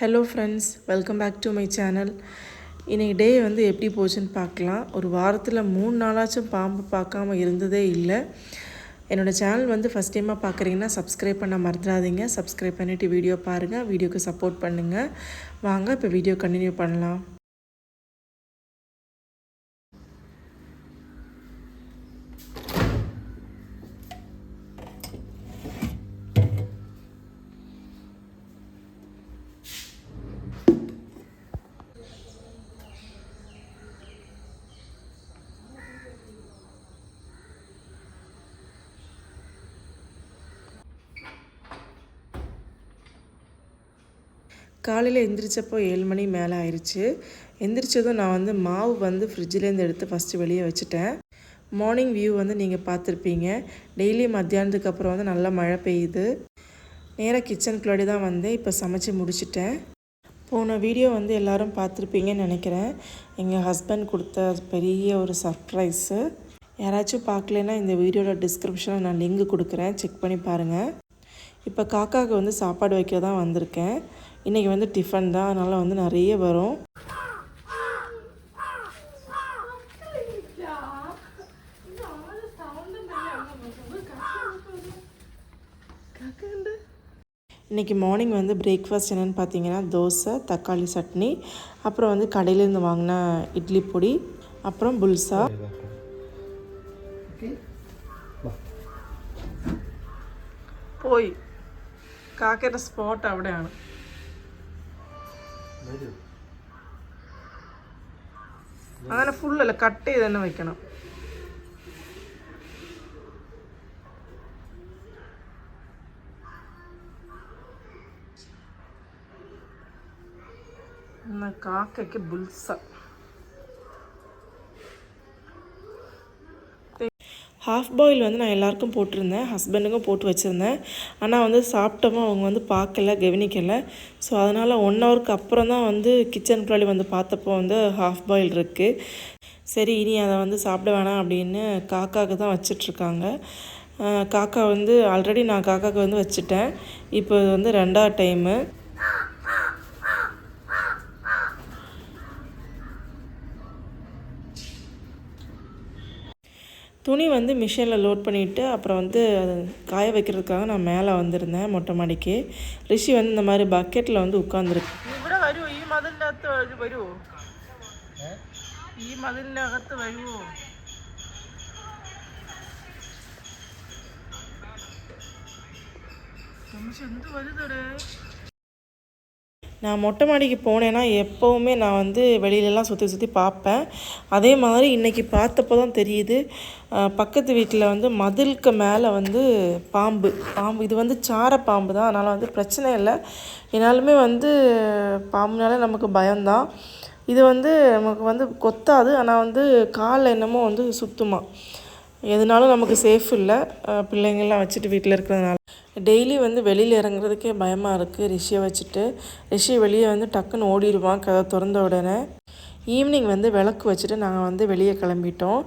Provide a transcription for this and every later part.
Hello friends welcome back to my channel இன்றைக்கி டே வந்து எப்படி போச்சுன்னு பார்க்கலாம். ஒரு வாரத்தில் மூணு நாளாச்சும் பாம்பு பார்க்காம இருந்ததே இல்லை. என்னோடய சேனல் வந்து ஃபஸ்ட் டைமாக பார்க்குறீங்கன்னா சப்ஸ்கிரைப் பண்ண மறந்துடாதீங்க. சப்ஸ்கிரைப் பண்ணிவிட்டு வீடியோ பாருங்கள் வீடியோக்கு சப்போர்ட் பண்ணுங்கள் வாங்க இப்போ வீடியோ கண்டினியூ பண்ணலாம். காலையில் எந்திரிச்சப்போ ஏழு மணி மேலே ஆயிடுச்சு எந்திரிச்சதும் நான் வந்து மாவு வந்து ஃப்ரிட்ஜிலேருந்து எடுத்து ஃபஸ்ட்டு வெளியே வச்சுட்டேன். மார்னிங் வியூ வந்து நீங்கள் பார்த்துருப்பீங்க. டெய்லி மத்தியானத்துக்கு அப்புறம் வந்து நல்லா மழை பெய்யுது. நேராக கிச்சனுக்குள்ளாடி தான் வந்தேன். இப்போ சமைச்சு முடிச்சிட்டேன். போன வீடியோ வந்து எல்லாரும் பார்த்துருப்பீங்கன்னு நினைக்கிறேன். எங்கள் ஹஸ்பண்ட் கொடுத்த பெரிய ஒரு சர்ப்ரைஸு யாராச்சும் பார்க்கலன்னா இந்த வீடியோட டிஸ்கிரிப்ஷனில் நான் லிங்க் கொடுக்குறேன். செக் பண்ணி பாருங்கள் இப்போ காக்காவுக்கு வந்து சாப்பாடு வைக்க தான் வந்திருக்கேன். இன்றைக்கி வந்து டிஃபன் தான் அதனால் வந்து நிறைய வரும் இன்றைக்கி மார்னிங் வந்து பிரேக்ஃபாஸ்ட் என்னென்னு பார்த்தீங்கன்னா தோசை தக்காளி சட்னி அப்புறம் வந்து கடையிலேருந்து வாங்கின இட்லி பொடி அப்புறம் புல்சா പോയി കാക്കയുടെ സ്പോട്ട് അവിടെയാണ് അങ്ങനെ ഫുള്ളല്ല കട്ട് ചെയ്ത് തന്നെ വെക്കണം. കാക്കയ്ക്ക് ബുൾസ. ஹாஃப் பாயில் வந்து நான் எல்லாருக்கும் போட்டிருந்தேன் ஹஸ்பண்டுக்கும் போட்டு வச்சுருந்தேன். ஆனால் வந்து சாப்பிட்டோமோ அவங்க வந்து பார்க்கல கவனிக்கலை. ஸோ அதனால் ஒன் ஹவருக்கு அப்புறம் தான் வந்து கிச்சனுக்குள்ளாடி வந்து பார்த்தப்போ வந்து ஹாஃப் பாயில் இருக்குது சரி இனி அதை வந்து சாப்பிட வேணாம் அப்படின்னு காக்காவுக்கு தான் வச்சிட்ருக்காங்க. காக்கா வந்து ஆல்ரெடி நான் காக்காவுக்கு வந்து வச்சுட்டேன். இப்போ வந்து ரெண்டாவது டைமு துணி வந்து மிஷினில் லோட் பண்ணிவிட்டு அப்புறம் வந்து அது காய வைக்கிறதுக்காக நான் மேலே வந்திருந்தேன் மொட்டை மாடிக்கு ரிஷி வந்து இந்த மாதிரி பக்கெட்டில் வந்து உட்காந்துருக்கு ഇവിടെ വരുമോ ഈ മതിലിൻ്റെ അകത്ത് വരുമോ ഈ മതിലിൻ്റെ അകത്ത് വരുമോ എന്ത് വലുതടേ நான் மொட்டை மாடிக்கு போனேன்னா எப்போவுமே நான் வந்து வெளியிலலாம் சுற்றி சுற்றி பார்ப்பேன். அதே மாதிரி இன்றைக்கி பார்த்தப்போ தான் தெரியுது பக்கத்து வீட்டில் வந்து மதிலுக்கு மேலே வந்து பாம்பு பாம்பு இது வந்து சார பாம்பு தான். அதனால் வந்து பிரச்சனை இல்லை. என்னாலுமே வந்து பாம்புனால நமக்கு பயம்தான். இது வந்து நமக்கு வந்து கொத்தாது. ஆனால் வந்து காலில் என்னமோ வந்து சுத்துமா. எதுனாலும் நமக்கு சேஃப் இல்லை. பிள்ளைங்கள்லாம் வச்சுட்டு வீட்டில் இருக்கிறதுனால. டெய்லி வந்து வெளியில் இறங்குறதுக்கே பயமாக இருக்குது ரிஷியை வச்சுட்டு ரிஷி வெளியே வந்து டக்குன்னு ஓடிடுவான் கதை திறந்த உடனே. ஈவினிங் வந்து விளக்கு வச்சுட்டு நாங்கள் வந்து வெளியே கிளம்பிட்டோம்.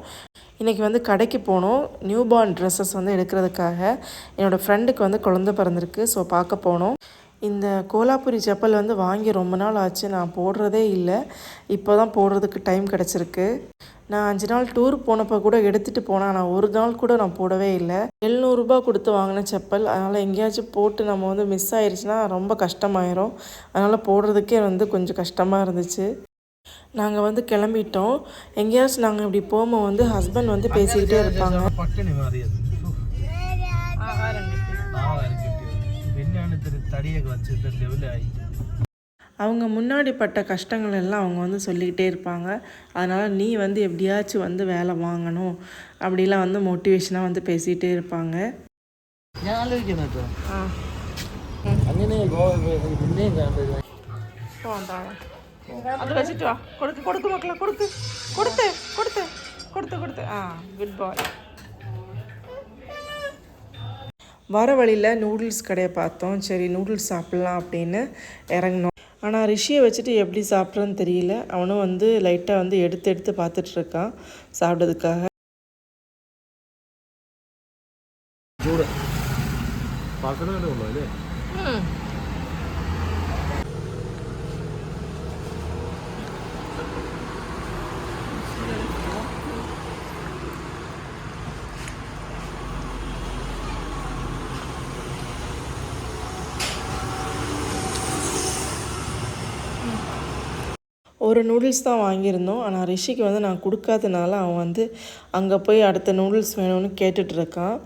இன்றைக்கி வந்து கடைக்கு போனோம். நியூ பார்ன் ட்ரெஸ்ஸஸ் வந்து எடுக்கிறதுக்காக. என்னோடய ஃப்ரெண்டுக்கு வந்து குழந்த பிறந்திருக்கு ஸோ பார்க்க போனோம். இந்த கோலாப்பூரி செப்பல் வந்து வாங்கி ரொம்ப நாள் ஆச்சு. நான் போடுறதே இல்லை. இப்போ தான் போடுறதுக்கு டைம் கிடச்சிருக்கு. நான் அஞ்சு நாள் டூர் போனப்போ கூட எடுத்துகிட்டு போனேன். ஆனால் ஒரு நாள் கூட நான் போடவே இல்லை. எழுநூறுபா கொடுத்து வாங்கின செப்பல். அதனால் எங்கேயாச்சும் போட்டு நம்ம வந்து மிஸ் ஆயிடுச்சுன்னா ரொம்ப கஷ்டமாயிரும். அதனால் போடுறதுக்கே வந்து கொஞ்சம் கஷ்டமாக இருந்துச்சு. நாங்கள் வந்து கிளம்பிட்டோம். எங்கேயாச்சும் நாங்கள் இப்படி போகும்போது வந்து ஹஸ்பண்ட் வந்து பேசிக்கிட்டே இருப்பாங்க. தடியை வச்சுருக்க லெவலில் ஆகிட்டு அவங்க முன்னாடி பட்ட கஷ்டங்கள் எல்லாம் அவங்க வந்து சொல்லிக்கிட்டே இருப்பாங்க. அதனால் நீ வந்து எப்படியாச்சும் வந்து வேலை வாங்கணும் அப்படிலாம் வந்து மோட்டிவேஷனாக வந்து பேசிகிட்டே இருப்பாங்க. அது வச்சுட்டு வா. கொடுத்து கொடுக்கு மக்களை கொடுக்கு. கொடுத்து கொடுத்து கொடுத்து கொடுத்து. ஆ குட் பாய் வர வழியில் நூடுல்ஸ் கடையை பார்த்தோம். சரி நூடுல்ஸ் சாப்பிட்லாம் அப்படின்னு இறங்கினோம். ஆனால் ரிஷியை வச்சுட்டு எப்படி சாப்பிட்றேன்னு தெரியல. அவனும் வந்து லைட்டாக வந்து எடுத்து எடுத்து பார்த்துட்ருக்கான் சாப்பிட்டதுக்காக ஜூடு பார்க்கணும் ஒரு நூடுல்ஸ் தான் வாங்கியிருந்தோம். ஆனால் ரிஷிக்கு வந்து நான் கொடுக்காதனால அவன் வந்து அங்கே போய் அடுத்த நூடுல்ஸ் வேணும்னு கேட்டுட்டு இருக்கான்.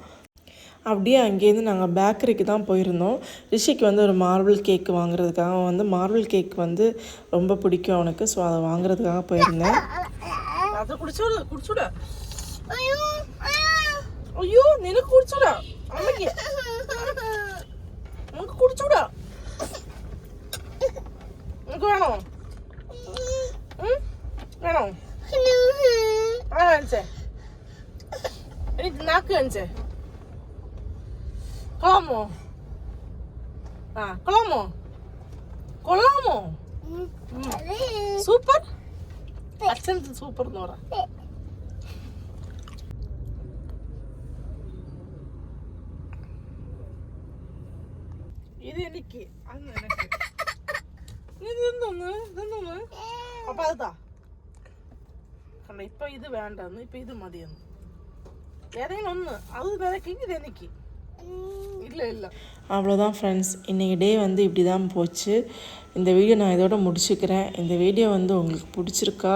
அப்படியே அங்கேருந்து நாங்கள் பேக்கரிக்கு தான் போயிருந்தோம். ரிஷிக்கு வந்து ஒரு மார்பிள் கேக் வாங்குறதுக்காக அவன் வந்து மார்பிள் கேக் வந்து ரொம்ப பிடிக்கும் அவனுக்கு. ஸோ அதை வாங்குறதுக்காக போயிருந்தேன். அதை குடிச்சுட குடிச்சுட ஐயோ நினக்கு குடிச்சுட அம்மைக்கு உனக்கு குடிச்சுட உனக்கு வேணும். capiglianze. Como? Ah, como? കൊള്ളാമോ? സൂപ്പർ. അച്ഛൻ സൂപ്പർ എന്ന് പറ. ഇത് എനിക്ക് അങ്ങനെ ഇതെന്തോന്ന്? ഇതെന്തോന്ന്? അപ്പൊ അതാ. കാരണം ഇപ്പൊ ഇത് വേണ്ടെന്ന് ഇപ്പൊ ഇത് മതിയെന്ന്. ஏதேனும் ஒன்று அது விதைக்குங்குது எனக்கு இல்லை இல்லை. அவ்வளோதான் ஃப்ரெண்ட்ஸ் இன்றைக்கி டே வந்து இப்படி தான் போச்சு. இந்த வீடியோ நான் இதோட முடிச்சுக்கிறேன். இந்த வீடியோ வந்து உங்களுக்கு பிடிச்சிருக்கா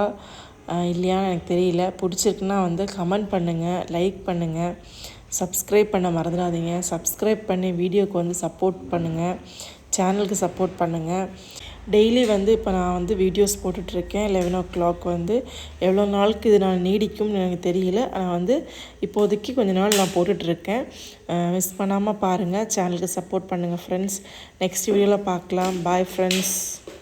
இல்லையான்னு எனக்கு தெரியல. பிடிச்சிருக்குன்னா வந்து கமெண்ட் பண்ணுங்கள் லைக் பண்ணுங்கள் சப்ஸ்கிரைப் பண்ண மறந்துடாதீங்க. சப்ஸ்கிரைப் பண்ணி வீடியோவுக்கு வந்து சப்போர்ட் பண்ணுங்கள் சேனலுக்கு சப்போர்ட் பண்ணுங்கள் டெய்லி வந்து இப்போ நான் வந்து வீடியோஸ் போட்டுட்ருக்கேன். லெவன் ஓ கிளாக் வந்து எவ்வளோ நாளுக்கு இது நான் நீடிக்கும்னு எனக்கு தெரியல. ஆனால் வந்து இப்போதைக்கு கொஞ்ச நாள் நான் போட்டுட்ருக்கேன். மிஸ் பண்ணாமல் பாருங்கள் சேனலுக்கு சப்போர்ட் பண்ணுங்கள் ஃப்ரெண்ட்ஸ் நெக்ஸ்ட் வீடியோவில் பார்க்கலாம் பாய் ஃப்ரெண்ட்ஸ்